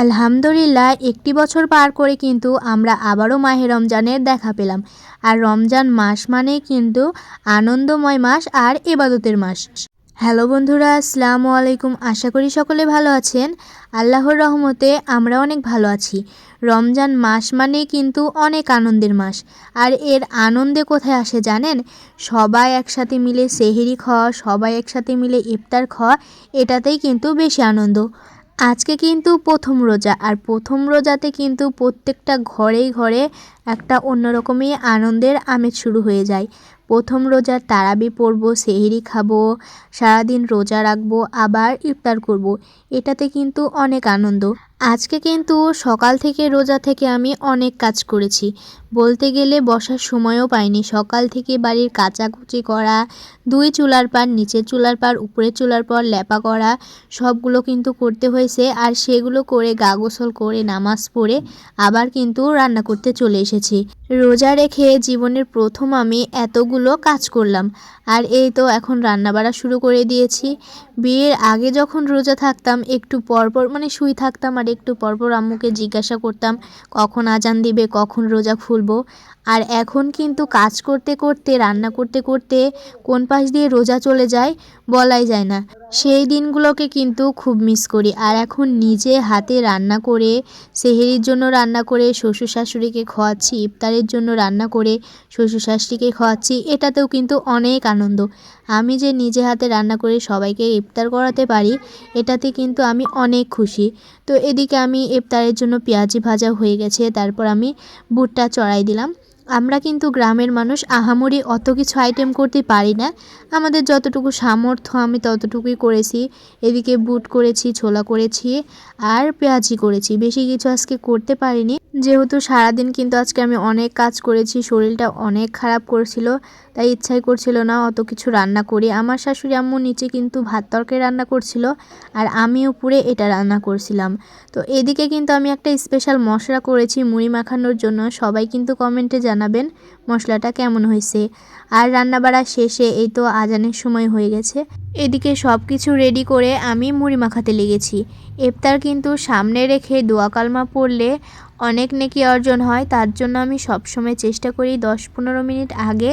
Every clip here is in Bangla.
আলহামদুলিল্লাহ, একটি বছর পার করে কিন্তু আমরা আবারও মাহে রমজানের দেখা পেলাম। আর রমজান মাস মানেই কিন্তু আনন্দময় মাস আর এবাদতের মাস। হ্যালো বন্ধুরা, আসসালামু আলাইকুম। আশা করি সকলে ভালো আছেন। আল্লাহর রহমতে আমরা অনেক ভালো আছি। রমজান মাস মানেই কিন্তু অনেক আনন্দের মাস। আর এর আনন্দে কোথায় আসে জানেন? সবাই একসাথে মিলে সেহেরি খাওয়া, সবাই একসাথে মিলে ইফতার খাওয়া, এটাতেই কিন্তু বেশি আনন্দ। আজকে কিন্তু প্রথম রোজা, আর প্রথম রোজাতে কিন্তু প্রত্যেকটা ঘরেই ঘরে একটা অন্যরকমই আনন্দের আমেজ শুরু হয়ে যায়। প্রথম রোজার তারাবি পড়ব, সেহেরি খাব, সারাদিন রোজা রাখব, আবার ইফতার করব। এটাতে কিন্তু অনেক আনন্দ। আজকে কিন্তু সকাল থেকে রোজা থেকে আমি অনেক কাজ করেছি। বলতে গেলে বসার সময়ও পাইনি। সকাল থেকে বাড়ির কাচাকুচি করা, দুই চুলার পার নিচের চুলার পার উপরের চুলার পর লেপা করা, সবগুলো কিন্তু করতে হয়েছে। আর সেগুলো করে গা গোসল করে নামাজ পড়ে আবার কিন্তু রান্না করতে চলে এসেছি। রোজা রেখে জীবনের প্রথম আমি এতগুলো কাজ করলাম। আর এই তো এখন রান্না বাড়া শুরু করে দিয়েছি। বিয়ের আগে যখন রোজা থাকতাম, একটু পরপর মানে শুই থাকতাম আর একটু পরপর আম্মুকে জিজ্ঞাসা করতাম, কখন আজান দিবে, কখন রোজা খুলবো? আর এখন কিন্তু কাজ করতে করতে, রান্না করতে করতে কোন পাশ দিয়ে রোজা চলে যায় বলাই যায় না। সেই দিনগুলোকে কিন্তু খুব মিস করি। আর এখন নিজে হাতে রান্না করে, সেহেরির জন্য রান্না করে শ্বশুর শাশুড়িকে খাওয়াচ্ছি, ইফতারের জন্য রান্না করে শ্বশুর শাশুড়িকে খাওয়াচ্ছি এটাতেও কিন্তু অনেক আনন্দ। আমি যে নিজে হাতে রান্না করে সবাইকে ইফতার করাতে পারি, এটাতে কিন্তু আমি অনেক খুশি। তো এদিকে আমি ইফতারের জন্য পেঁয়াজি ভাজা হয়ে গেছে, তারপর আমি বুটটা চড়াই দিলাম। আমরা কিন্তু গ্রামের মানুষ, আহামরি অত কিছু আইটেম করতে পারি না। আমাদের যতটুকু সামর্থ্য, আমি ততটুকুই করেছি। এদিকে বুট করেছি, ছোলা করেছি আর পেঁয়াজি করেছি। বেশি কিছু আজকে করতে পারিনি। যেহেতু সারাদিন কিন্তু আজকে আমি অনেক কাজ করেছি, শরীরটা অনেক খারাপ করছিল, তাই ইচ্ছাই করছিল না অত কিছু রান্না করি। আমার শাশুড়ি আম্মু নিচে কিন্তু ভাত তরকারি রান্না করছিল আর আমি উপরে এটা রান্না করছিলাম। তো এদিকে কিন্তু আমি একটা স্পেশাল মশলা করেছি মুড়ি মাখানোর জন্য। সবাই কিন্তু কমেন্টে জানাবেন মশলাটা কেমন হয়েছে। আর রান্নাবাড়া শেষে এই তো আজানের সময় হয়ে গেছে। এদিকে সব কিছু রেডি করে আমি মুড়ি মাখাতে লেগেছি। ইফতার কিন্তু সামনে রেখে দোয়া কালমা পড়লে অনেক নেকি অর্জন হয়। তার জন্য আমি সবসময় চেষ্টা করি দশ পনেরো মিনিট আগে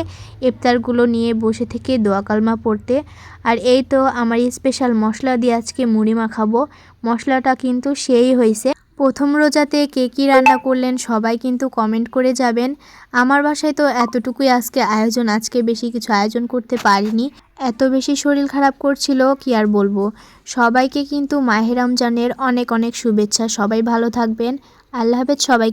ইফতারগুলো নিয়ে বসে থেকে দোয়া কালমা পড়তে। আর এই তো আমার স্পেশাল মশলা দিয়ে আজকে মুড়ি মাখাবো। মশলাটা কিন্তু সেই হয়েছে। প্রথম রোজাতে কে কী রান্না করলেন সবাই কিন্তু কমেন্ট করে যাবেন। আমার বাসায় তো এতটুকুই আজকে আয়োজন, আজকে বেশি কিছু আয়োজন করতে পারিনি। এত বেশি শরীর খারাপ করছিল, কি আর বলব? সবাইকে কিন্তু মাহেরমজানের অনেক অনেক শুভেচ্ছা। সবাই ভালো থাকবেন। আল্লাহ হাফেজ সবাই